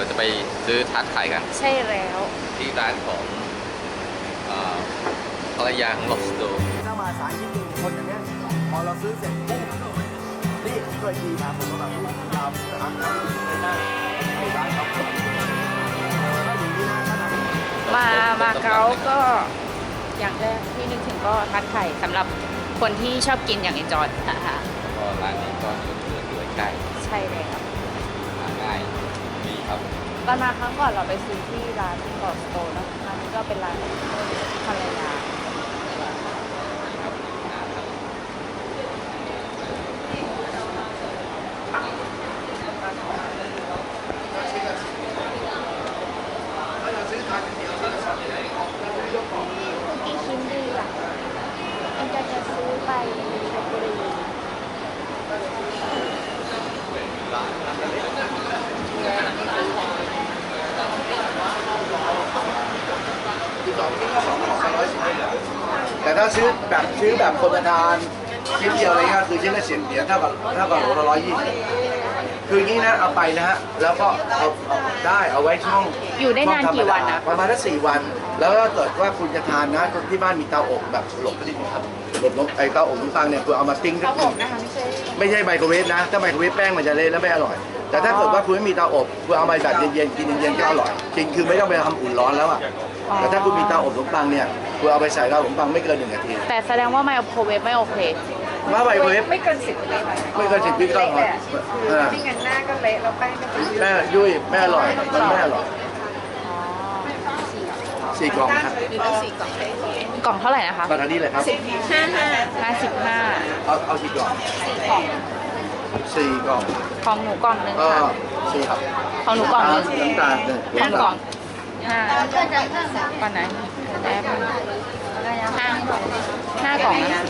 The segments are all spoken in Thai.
เราจะไปซื้อทาร์ตไข่กัน ใช่แล้ว ที่ร้านของเอ่อภรรยาของล็อบสโตถ้ามาสายที่หนึ่งคนอย่างเนี้ยพอเราซื้อเสร็จปุ๊บนี่ผมเคยดีมาผมก็แบบยาวนะครับไม่ได้ไม่ได้ครับเออถ้าอย่างนี้นะถ้าทำ มามาเก๊าก็อย่างแรกที่นึกถึงก็ทัดไข่สำหรับคนที่ชอบกินอย่างเอนจอยนะคะก็ร้านนี้ก็อยู่เหลือเหลือใกล้ใช่แล้วหาง่าย ดีครับ ตอนมาครั้งก่อนเราไปซื้อที่ร้านกอสโตนะคะนี่ก็เป็นร้านภรรยา ดีครับน่าทาน กี่ชิ้นดีอะเอ็นจะจะซื้อไปลพบุรี แต่ถ้า ซื้อแบบซื้อแบบคนละทานชิ้นเดียวอะไรเงี้ยคือชิ้นละสิบเหรียญเท่ากับเท่ากับโหลละร้อยยี่สิบคืออย่างนี้นะเอาไปนะฮะแล้วก็เอาเอาได้เอาไว้ช่องอยู่ได้นานกี่วันนะประมาณสักสี่วัน แล้วถ้าเกิดว่าคุณจะทานนะคนที่บ้านมีเตาอบแบบหลบไปนิดนึงครับหลบลบไอเตาอบขนมปังเนี่ยคุณเอามาติ้งสักหนึ่งนะคะไม่ใช่ไม่ใช่ไมโครเวฟนะ ถ้าไมโครเวฟแป้งมันจะเละแล้วไม่อร่อย แต่ถ้าเกิดว่าคุณไม่มีเตาอบคุณเอามาแบบเย็นๆกินเย็นๆก็อร่อย จริงคือไม่ต้องไปทำอุ่นร้อนแล้วอะแต่ถ้าคุณมีเตาอบขนมปังเนี่ย คุณเอาไปใส่เตาอบขนมปังไม่เกินหนึ่งนาทีแต่แสดงว่าไมโครเวฟไม่โอเค ว่าไมโครเวฟไม่เกินสิบวิไม่เกินสิบวิก็ต้องเละเออไม่งั้นหน้าก็เละแล้วแป้งก็จะแม่ยุ่ยแม่อร่อยมันแม่อร่อยสี่กล่องครับกล่องเท่าไหร่นะคะมาทางนี้เลยครับห้าห้าห้าสิบห้าเอาเอาสี่กล่องสี่กล่องของหนูกล่องหนึงก็ค่ะสี่ครับของหนูกล่องหนึงน้ำตาลหนึ่งของกล่องห้าก่อนไหน แป๊บห้าห้ากล่องนะ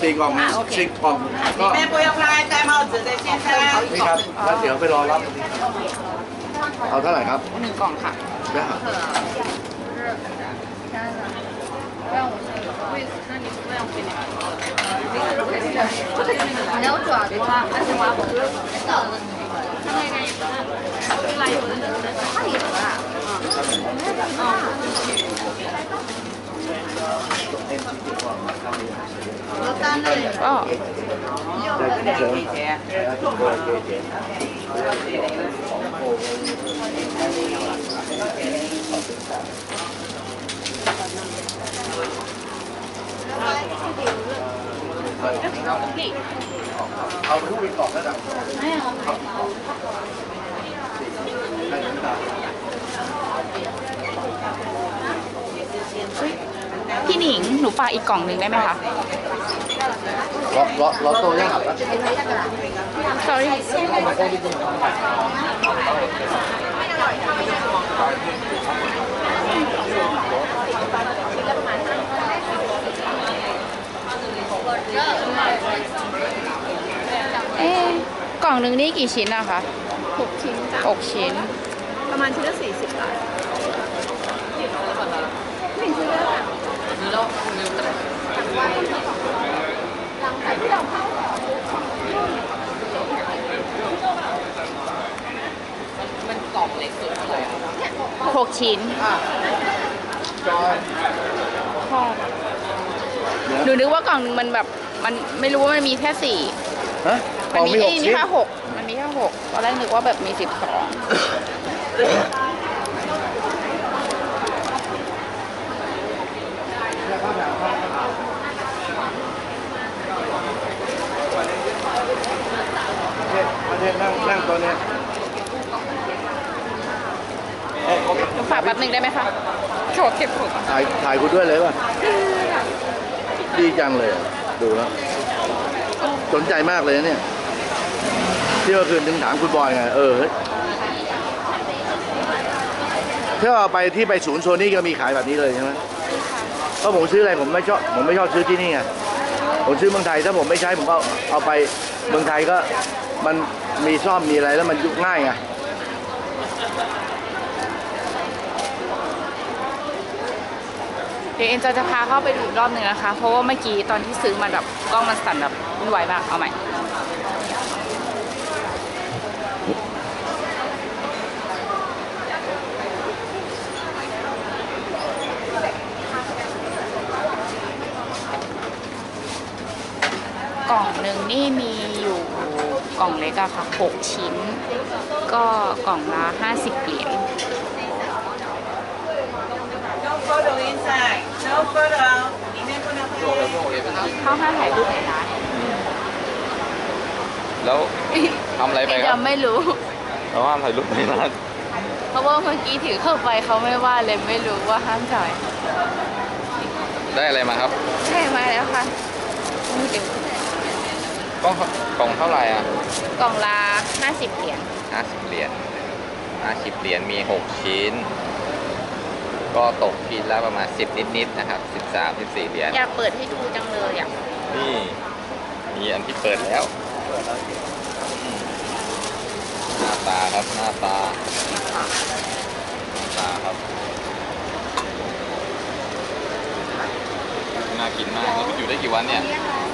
สี่กล่องนะสี่กล่องก็แม่ปุยพลายแต่มาเจอแต่เช่นกันนี่ครับแล้วเดี๋ยวไปรอรับเอาเท่าไหร่ครับหนึ่งกล่องค่ะได้ครับแล้วจอดว่าอันนี้ว่าผม วีกล่องแล้วกันได้น้ำตาล พี่ หนิง หนูฝากอีกกล่องหนึ่งได้ไหมคะรอรอรอโตยังครับ sorry เอ๊ะกล่องหนึ่งนี่กี่ชิ้นนะคะหกชิ้นจ้ะหกชิ้น ประมาณชิ้นละสี่สิบบาท หกชิ้นจอยพอหนูนึกว่ากล่องหนึงมันแบบมันไม่รู้ว่ามันมีแค่สี่ฮะกมัล่องมีมีหเอ้กยมีชิ้น แค่หกมันมีแค่หกตอนแรกนึกว่าแบบมีสิบสอง เทศนั่งนั่งตัวเนี้ยเอ้ยหนูฝากแป๊บหนึ่งได้ไหมคะโชว์เก็บผมถ่ายถ่ายกูด้วยเลยป่ะ ดีจังเลยอะดูแล้วสนใจมากเลยนะเนี่ย ที่เมื่อคืนถึงถามคุณบอยไง เออเฮ้ยถ้าเอาไปที่ไปศูนย์โซนนี่ก็มีขายแบบนี้เลยใช่ไหมเพราะผมซื้ออะไรผมไม่ชอบผมไม่ชอบซื้อที่นี่ไงผมซื้อเมืองไทยถ้าผมไม่ใช้ผมก็เอาไป เมืองไทยก็มันมีซ่อมมีอะไรแล้วมันยุบง่ายไงเดี๋ยวเอ็นจะจะพาเข้าไปดูอีกรอบหนึ่งนะคะ เพราะว่าเมื่อกี้ตอนที่ซื้อมาแบบกล้องมันสั่นแบบวุ่นวายมากเอาใหม่ กล่องหนึ่งนี่มีอยู่กล่องเล็กอะค่ะ 6 ชิ้น ก็กล่องละ 50 เหรียญ photo inside. No photo. เข้าห้างถ่ายรูปในร้านแล้วทำอะไรไปครัยับงไม่รู้ เราห้ามถ่ายรูปในร้านเพราะว่าเมื่อกี้ถือเข้าไปเขาไม่ว่าเลยไม่รู้ว่าห้ามถ่ายได้อะไรมาครับ ใช่ไหมแล้วค่ะอู้เดี๋ยว กล่องกล่องเท่าไหร่อะกล่องละ50เหรียญ50เหรียญ50เหรียญมี 6 ชิ้น ก็ตกชิ้นละประมาณ 10 นิดๆนะครับ 13 14เหรียญอยากเปิดให้ดูจังเลยอะนี่มีอันที่เปิดแล้วอืมหน้าตาครับหน้าตาหน้าตาครับน่า กินมากแล้วมันอยู่ได้กี่วันเนี่ย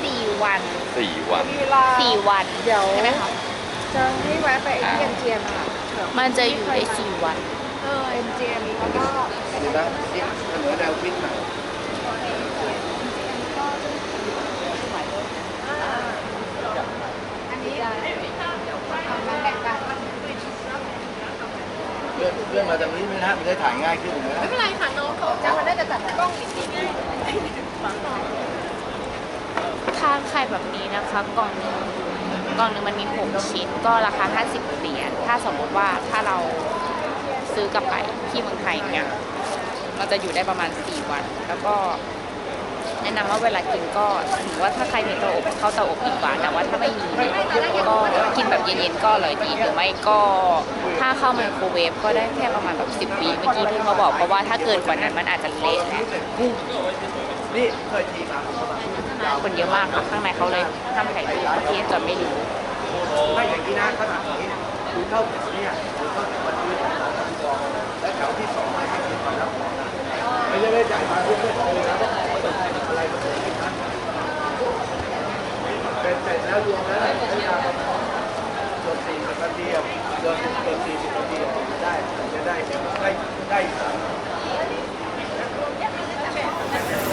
สี่วันสี่วันสี่วันเดี๋ยวใช่ไหมคะจะให้แวะไปเอ็มเจียมค่ะมันจะอยู่ได้สี่วันเออเอ็มเจียมแล้วก็เดี๋ยวนะนี่ถนนแนวคิดมาเลื่อนเลื่อนมาตรงนี้ไหมนะมันจะถ่ายง่ายขึ้นนะไม่เป็นไรค่ะน้องเขาจะมาได้แต่จัดกล้องอีกทีนึง ค่าไข่แบบนี้นะคะกล่องหนึงกล่องหนึงมันมีหกชิ้นก็ราคา 50เหรียญถ้าสมมติว่าถ้าเราซื้อกลับไปที่เมืองไทยเนี่ยมันจะอยู่ได้ประมาณ 4 วัน แล้วก็แนะนำว่าเวลากินก็ถือว่าถ้าใครมีเตาอบเข้าเตาอบดีกว่าแต่ว่าถ้าไม่มีก็กินแบบเย็นๆก็อร่อยดีหรือไม่ก็ถ้าเข้าไมโครเวฟก็ได้แค่ประมาณแบบ10วิเมื่อกี้ที่เขาบอกเพราะว่าถ้าเกินกว่านั้นมันอาจจะเละแหละ นี่เคยทีมาคนเยอะมากค่ะข้างในเขาเลยห้ามถ่ายรูปที่จะไม่รู้ไม่อย่างนี้นะขนาดนี้คุณเข้าแถวเนี่ยคุณเข้าแถววันที่สองสามสองแล้วแถวที่สองไม่ให้กินก่อนรับของนะไม่ใช่ไม่จ่ายมาทุกคนเลยนะต้องขอต้องอะไรมาเลยนะเป็นเสร็จแล้วรวมแล้วใช้เวลาประมาณเกือบสี่สิบนาทีอะเกือบเกือบสี่สิบนาทีอะจะได้จะได้ได้ได้สาม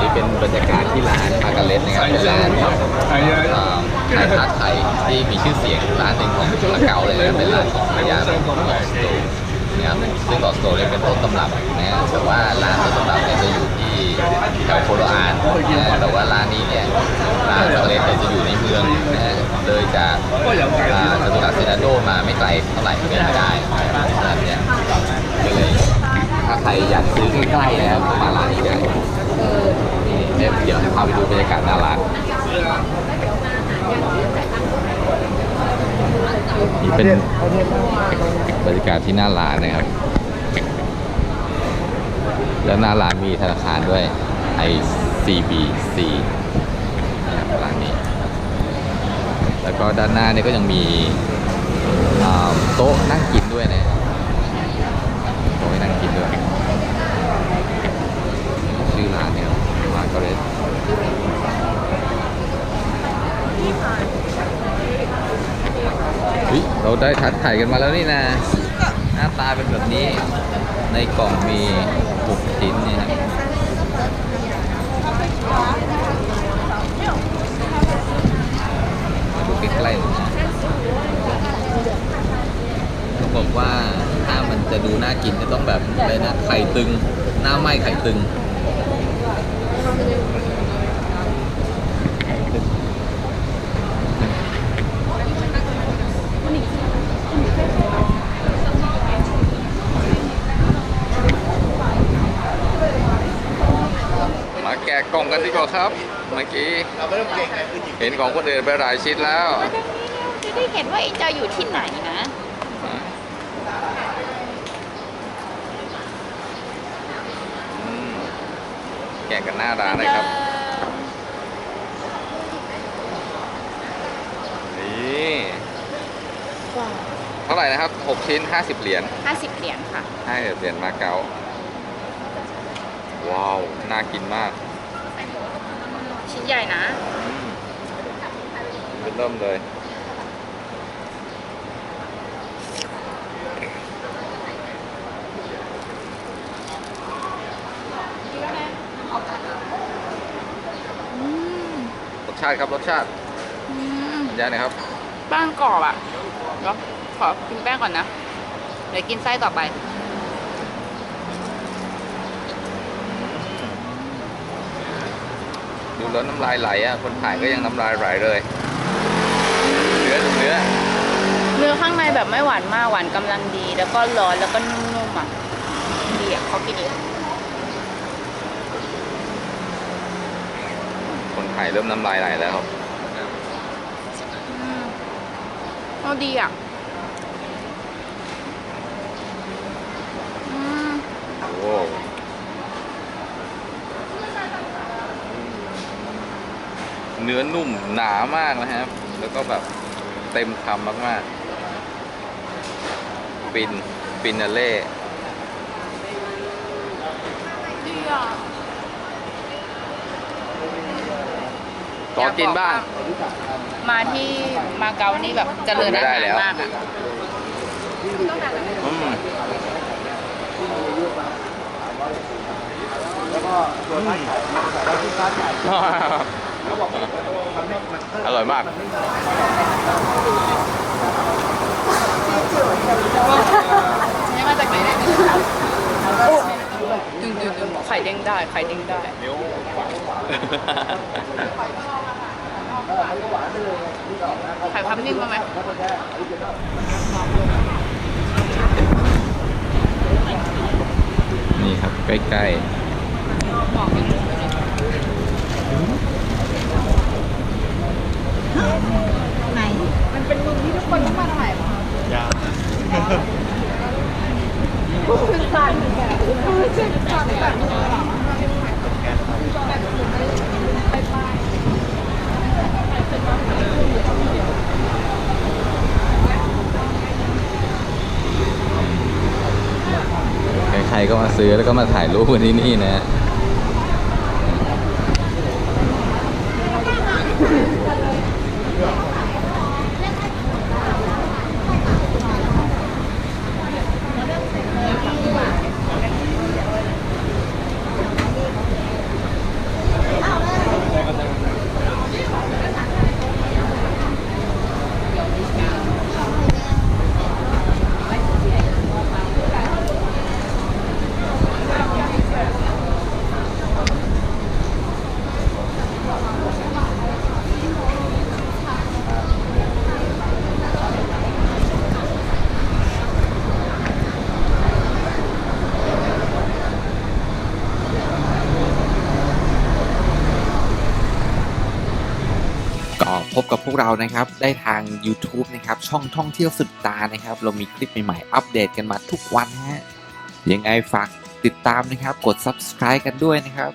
นี่เป็นบรรยากาศที่ร้านมาการ์เล็ตนะครับเป็นร้านเอ่อขายผ้าไทยที่มีชื่อเสียงร้านหนึ่งของละเกาเลยนะเป็นร้านของภรรยาของต่อสโตนะครับซึ่งต่อสโตเนี่ยเป็นต้นตำรับนะแต่ว่าร้านต้นตำรับเนี่ยจะอยู่ที่แถวโคโลอานนะแต่ว่า ร้านนี้เนี่ยร้านมาการ์เลตเนี่ยจะอยู่ในเมืองนะฮะเลยจากจตุรัสเซนาโดมาไม่ไกลเท่าไหร่เดินไม่ได้ร้านเนี่ยก็เลยถ้าใครอยากซื้อใกล้ๆนะครับมาร้านนี้ได้เดี๋ยวเดี๋ยวพาไปดูบรรยากาศหน้าร้านนี่เป็นบรรยากาศที่หน้าร้านนะครับ แล้วหน้าร้านมีธนาคารด้วย ICBC นะครับร้านนี้ แล้วก็ด้านหน้าเนี่ยก็ยังมีโต๊ะนั่งกินด้วยนะโต๊ะนั่งกินด้วยชื่อร้านเนี่ยมาร์กาเร็ตเฮ้ยเราได้ทัดไข่กันมาแล้วนี่นะ หน้าตาเป็นแบบนี้ ในกล่องมี6ชิ้นเนี่ยครับมาดู ใกล้ๆหน่อยนะเขาบอกว่าถ้ามันจะดูน่ากินจะต้องแบบอะไรนะไข่ตึง หน้าไหม้ไข่ตึงมาแกะกล่องกันดีกว่าครับ มื่อกี้เราไม่ต้องเก่งไงคือหยิบเห็นของคนอื่นไปหลายชิ้นแล้วจะได้เห็นว่าไอ้เจ้าอยู่ที่ไหนนะอืมแกะกันหน้าร้านเลยครับ นี่เท่าไหร่นะครับ 6 ชิ้น 50 เหรียญห้าสิบเหรียญค่ะ50เหรียญมาเก๊าว้าว น่ากินมากชิ้น ใหญ่นะอืมเริ่มเลยรสชาติครับรสชาติอืมบรรยายหน่อยครับแป้งกรอบอะเดี๋ยวขอกินแป้งก่อนนะ เดี๋ยวกินไส้ต่อไป ดูแล้วน้ำลายไหลอะ คนถ่ายก็ยังน้ำลายไหลเลยเนื้อดูเนื้อ เนื้อข้างในแบบไม่หวานมากหวานกำลังดี แล้วก็ร้อนแล้วก็นุ่มๆอะดีอะเขากินอีกคนถ่ายเริ่มน้ำลายไหลแล้วครับอืมเอาดีอะอืมโอ้ เนื้อนุ่มหนามากนะครับ แล้วก็แบบเต็มคำมากๆฟินฟินาเล่ดีอะขอกินบ้าง มาที่มาเก๊านี่แบบเจริญอาหารมากอะอืมแล้วก็ส่วนร้านขายแล้วที่ร้านขายเขาบ อกมันไม่มันอร่อยมาก นี่มาจากไหนเนี่ยดึงดึงดึงไข่เด้งได้ ไข่เด้งได้ ไข่พับนิ่มมาไหมนี่ครับ ใกล้บอกกัน ไหน มันเป็นมุมที่ทุกคนต้องมาถ่ายเหรอยาคือสั่นแบบคือเสั่นแบบนี้หรอใครๆก็มาซื้อแล้วก็มาถ่ายรูปวันนี้นี่นะ ก็พ บกับพวกเรานะครับ ได้ทาง YouTube นะครับ ช่องท่องเที่ยวสุดตานะครับ เรามีคลิปใหม่ๆ อัปเดตกันมาทุกวันฮะยังไงฝากติดตามนะครับ กด subscribe กันด้วยนะครับ